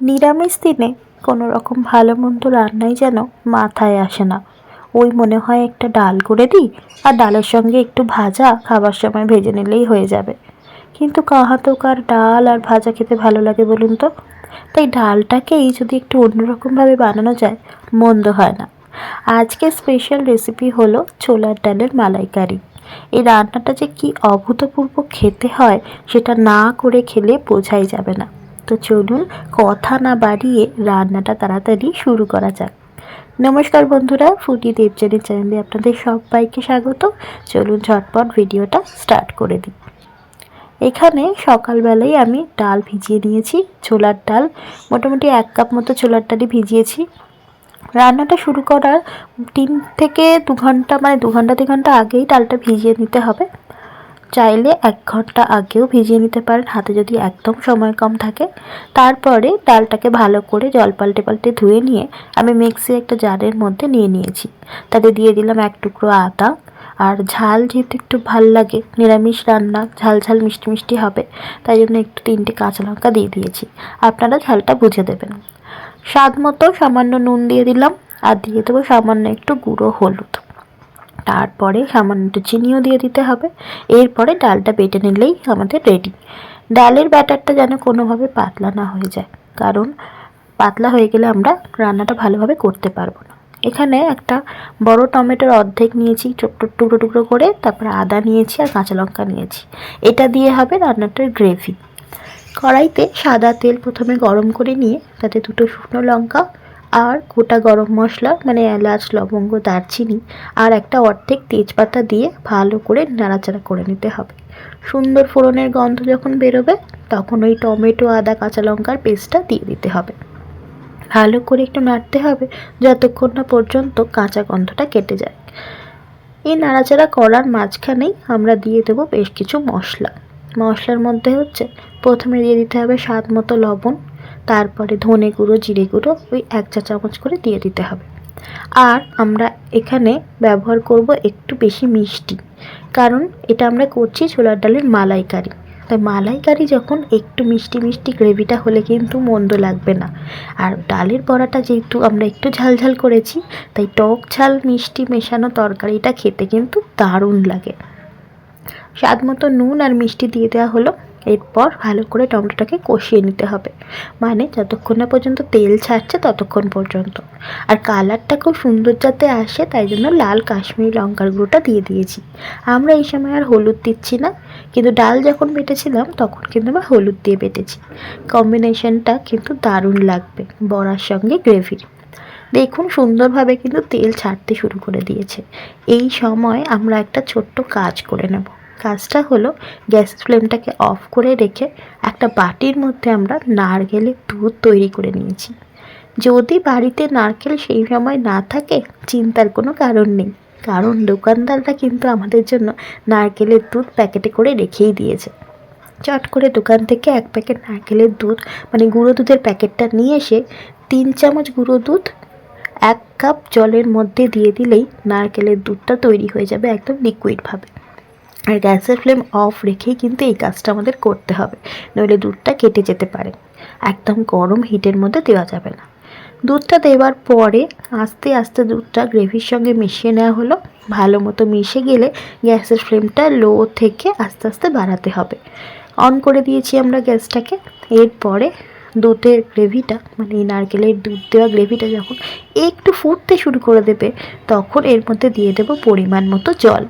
নিরামিষ দিনে কোনো রকম ভালো মন্দ রান্নাই যেন মাথায় আসে না। ওই মনে হয় একটা ডাল করে দিই আর ডালের সঙ্গে একটু ভাজা খাবার সময় ভেজে নিলেই হয়ে যাবে। কিন্তু কাহা তো কার ডাল আর ভাজা খেতে ভালো লাগে বলুন তো? তাই ডালটাকেই যদি একটু অন্যরকমভাবে বানানো যায়, মন্দ হয় না। আজকে স্পেশাল রেসিপি হলো ছোলার ডালের মালাইকারি। এই রান্নাটা যে কি অভূতপূর্ব খেতে হয়, সেটা না করে খেলে বোঝাই যাবে না। তো চলুন কথা না বাড়িয়ে রান্নাটা তাড়াতাড়ি শুরু করা যাক। নমস্কার বন্ধুরা, ফুটি দেবজানি চ্যানেলে আপনাদের সবাইকে স্বাগত। চলুন ঝটপট ভিডিওটা স্টার্ট করে দিই। এখানে সকালবেলায় আমি ডাল ভিজিয়ে নিয়েছি, ছোলার ডাল। মোটামুটি এক কাপ মতো ছোলার ডালই ভিজিয়েছি। রান্নাটা শুরু করার তিন থেকে দু ঘণ্টা মানে দু ঘণ্টা, তিন ঘণ্টা আগেই ডালটা ভিজিয়ে নিতে হবে। চাইলে এক ঘণ্টা আগেও ভিজিয়ে নিতে পারেন। হাতে যদি একদম সময় কম থাকে। তারপরে ডালটাকে ভালো করে জল পাল্টে পাল্টে ধুয়ে নিয়ে আমি মিক্সি একটা জারের মধ্যে নিয়ে নিয়েছি। তাতে দিয়ে দিলাম এক টুকরো আদা। আর ঝাল যেহেতু একটু ভালো লাগে, নিরামিষ রান্না, ঝাল ঝাল মিষ্টি মিষ্টি হবে, তাই জন্য একটু তিনটে কাঁচা লঙ্কা দিয়ে দিয়েছি। আপনারা ঝালটা বুঝে দেবেন। স্বাদ মতো সামান্য নুন দিয়ে দিলাম। আর দিয়ে দেবো সামান্য একটু গুঁড়ো হলুদ। তারপরে সামান্য একটু চিনিও দিয়ে দিতে হবে। এরপরে ডালটা বেটে নিলেই আমাদের রেডি ডালের ব্যাটারটা যেন কোনোভাবে পাতলা না হয়ে যায়, কারণ পাতলা হয়ে গেলে আমরা রান্নাটা ভালোভাবে করতে পারব না। এখানে একটা বড় টমেটোর অর্ধেক নিয়েছি টুকরো টুকরো করে, তারপরে আদা নিয়েছি আর কাঁচা লঙ্কা নিয়েছি। এটা দিয়ে হবে রান্নাটার গ্রেভি কড়াইতে সাদা তেল প্রথমে গরম করে নিয়ে তাতে দুটো শুকনো লঙ্কা আর গোটা গরম মশলা মানে এলাচ, লবঙ্গ, দারচিনি আর একটা অর্ধেক তেজপাতা দিয়ে ভালো করে নাড়াচাড়া করে নিতে হবে। সুন্দর ফোড়নের গন্ধ যখন বেরোবে, তখন ওই টমেটো, আদা, কাঁচা লঙ্কার পেস্টটা দিয়ে দিতে হবে। ভালো করে একটু নাড়তে হবে যতক্ষণ না পর্যন্ত কাঁচা গন্ধটা কেটে যায়। এই নাড়াচাড়া করার মাঝখানেই আমরা দিয়ে দেবো বেশ কিছু মশলা। মশলার মধ্যে হচ্ছে, প্রথমে দিয়ে দিতে হবে স্বাদ মতো লবণ তারপরে ধনে গুঁড়ো, জিরে গুঁড়ো ওই এক চা চামচ করে দিয়ে দিতে হবে। আর আমরা এখানে ব্যবহার করব একটু বেশি মিষ্টি, কারণ এটা আমরা করছি ছোলার ডালের মালাইকারি। তাই মালাইকারি যখন একটু মিষ্টি মিষ্টি গ্রেভিটা হলে কিন্তু মন্দ লাগবে না। আর ডালের বড়াটা যেহেতু আমরা একটু ঝালঝাল করেছি, তাই টক ঝাল মিষ্টি মেশানো তরকারিটা খেতে কিন্তু দারুণ লাগে। স্বাদ মতো নুন আর মিষ্টি দিয়ে দেওয়া হলো। এরপর ভালো করে টমেটোটাকে কষিয়ে নিতে হবে। মানে যতক্ষণ না পর্যন্ত তেল ছাড়ছে ততক্ষণ পর্যন্ত। আর কালারটা খুব সুন্দর যাতে আসে, তাই জন্য লাল কাশ্মীরি লঙ্কার গুঁড়োটা দিয়ে দিয়েছি। আমরা এই সময় আর হলুদ দিচ্ছি না। কিন্তু ডাল যখন বেটেছিলাম, তখন কিন্তু আমরা হলুদ দিয়ে বেটেছি। কম্বিনেশনটা কিন্তু দারুণ লাগবে, বড়ার সঙ্গে গ্রেভির। দেখুন সুন্দরভাবে কিন্তু তেল ছাড়তে শুরু করে দিয়েছে। এই সময় আমরা একটা ছোট্ট কাজ করে নেব। কাজটা হলো গ্যাস ফ্লেমটাকে অফ করে রেখে একটা বাটির মধ্যে আমরা নারকেলের দুধ তৈরি করে নিয়েছি। যদি বাড়িতে নারকেল সেই সময় না থাকে, চিন্তার কোনো কারণ নেই। কারণ দোকানদাররা কিন্তু আমাদের জন্য নারকেলের দুধ প্যাকেটে করে রেখেই দিয়েছে। চট করে দোকান থেকে এক প্যাকেট নারকেলের দুধ মানে গুঁড়ো দুধের প্যাকেটটা নিয়ে এসে তিন চামচ গুঁড়ো দুধ, এক কাপ জলের মধ্যে দিয়ে দিলেই নারকেলের দুধটা তৈরি হয়ে যাবে একদম লিকুইডভাবে আর গ্যাসের ফ্লেম অফ রেখেই কিন্তু এই কাজটা আমাদের করতে হবে। নইলে দুধটা কেটে যেতে পারে। একদম গরম হিটের মধ্যে দেওয়া যাবে না। দুধটা দেওয়ার পরে আস্তে আস্তে দুধটা গ্রেভির সঙ্গে মিশিয়ে নেওয়া হলো। ভালো মতো মিশে গেলে গ্যাসের ফ্লেমটা লো থেকে আস্তে আস্তে বাড়াতে হবে। অন করে দিয়েছি আমরা গ্যাসটাকে। এরপরে দুধের গ্রেভিটা মানে নারকেলের দুধ দেওয়া গ্রেভিটা যখন একটু ফুটতে শুরু করে দেবে, তখন এর মধ্যে দিয়ে দেবো পরিমাণ মতো জল।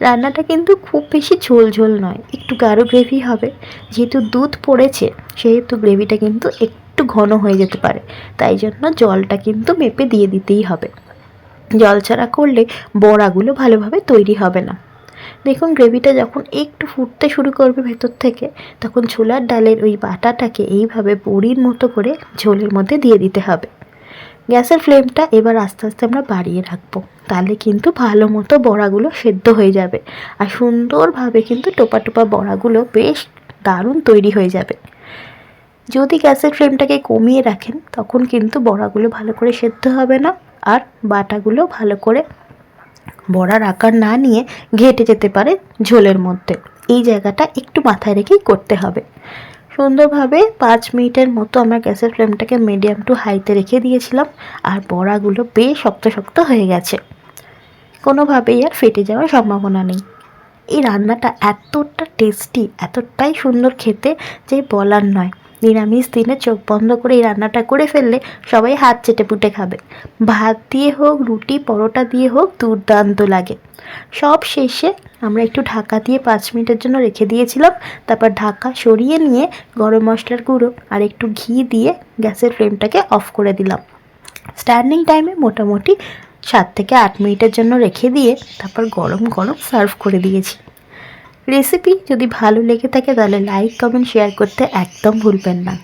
রান্নাটা কিন্তু খুব বেশি ঝোল ঝোল নয়, একটু গাঢ় গ্রেভি হবে। যেহেতু দুধ পড়েছে, সেহেতু গ্রেভিটা কিন্তু একটু ঘন হয়ে যেতে পারে। তাই জন্য জলটা কিন্তু মেপে দিয়ে দিতেই হবে। জল ছাড়া করলে বড়াগুলো ভালোভাবে তৈরি হবে না। দেখুন গ্রেভিটা যখন একটু ফুটতে শুরু করবে ভেতর থেকে, তখন ছোলার ডালের ওই বাটাটাকে এইভাবে বড়ির মতো করে ঝোলের মধ্যে দিয়ে দিতে হবে। গ্যাসের ফ্লেমটা এবার আস্তে আস্তে আমরা বাড়িয়ে রাখব। তাহলে কিন্তু ভালো মতো বড়াগুলো সেদ্ধ হয়ে যাবে। আর সুন্দরভাবে কিন্তু টোপা টোপা বড়াগুলো বেশ দারুণ তৈরি হয়ে যাবে। যদি গ্যাসের ফ্লেমটাকে কমিয়ে রাখেন, তখন কিন্তু বড়াগুলো ভালো করে সেদ্ধ হবে না। আর বাটাগুলো ভালো করে বড়ার আকার না নিয়ে ঘেটে যেতে পারে ঝোলের মধ্যে। এই জায়গাটা একটু মাথায় রেখেই করতে হবে। সুন্দরভাবে পাঁচ মিনিটের মতো আমরা গ্যাসের ফ্লেমটাকে মিডিয়াম টু হাইতে রেখে দিয়েছিলাম, আর বড়াগুলো বেশ শক্ত শক্ত হয়ে গেছে। কোনোভাবেই আর ফেটে যাওয়ার সম্ভাবনা নেই। এই রান্নাটা এতটা টেস্টি, এতটাই সুন্দর খেতে যে বলার নয়। নিরামিষ দিনে চোখ বন্ধ করে এই রান্নাটা করে ফেললে সবাই হাত চেটে পুটে খাবে। ভাত দিয়ে হোক, রুটি, পরোটা দিয়ে হোক, দুর্দান্ত লাগে। সব শেষে আমরা একটু ঢাকা দিয়ে পাঁচ মিনিটের জন্য রেখে দিয়েছিলাম। তারপর ঢাকা সরিয়ে নিয়ে গরম মশলার গুঁড়ো আর একটু ঘি দিয়ে গ্যাসের ফ্লেমটাকে অফ করে দিলাম। স্ট্যান্ডিং টাইমে মোটামুটি সাত থেকে আট মিনিটের জন্য রেখে দিয়ে তারপর গরম গরম সার্ভ করে দিয়েছি। রেসিপি যদি ভালো লেগে থাকে তাহলে লাইক, কমেন্ট, শেয়ার করতে একদম ভুলবেন না।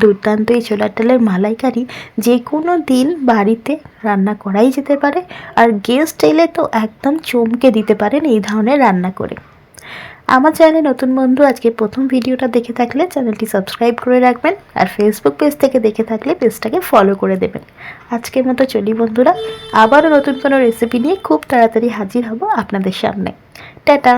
দুর্দান্ত এই ছোলার ডালের মালাইকারি যে কোনো দিন বাড়িতে রান্না করাই যেতে পারে আর গেস্ট এলে তো একদম চমকে দিতে পারেন এই ধরনের রান্না করে। আমার চ্যানেলে নতুন বন্ধু, আজকে প্রথম ভিডিওটা দেখে থাকলে চ্যানেলটি সাবস্ক্রাইব করে রাখবেন আর ফেসবুক পেজ থেকে দেখে থাকলে পেজটাকে ফলো করে দেবেন। আজকের মতো চলি বন্ধুরা, আবারও নতুন কোনো রেসিপি নিয়ে খুব তাড়াতাড়ি হাজির হব আপনাদের সামনে। টাটা!